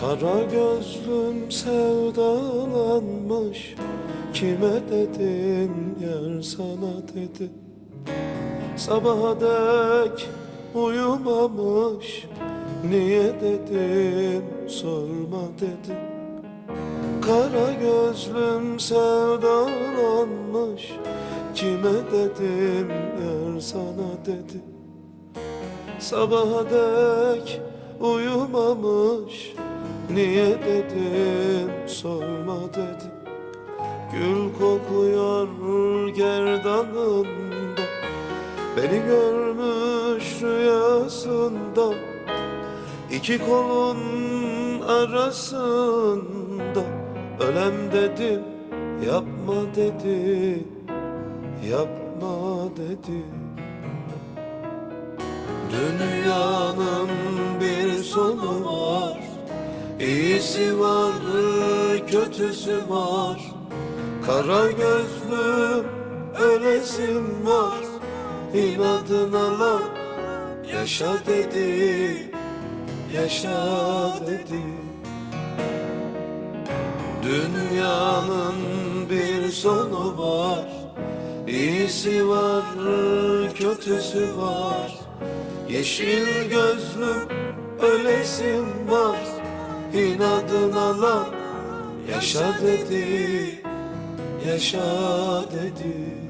Kara gözlüm sevdalanmış. Kime dedim yer sana dedi. Sabaha dek uyumamış. Niye dedim sorma dedi. Kara gözlüm sevdalanmış. Kime dedim yer sana dedi. Sabaha dek uyumamış Niye dedim sorma dedi Gül kokuyor gerdanında Beni görmüş rüyasında. İki kolun arasında Ölem dedim yapma dedi Yapma dedi Dünyanın bir sonu var İyisi var, kötüsü var. Kara gözlüm ölesim var. İnadına lan yaşa dedi. Yaşa dedi. Dünyanın bir sonu var. İyisi var, kötüsü var. Yeşil gözlüm ölesim var İnadına lan yaşa dedi Yaşa dedi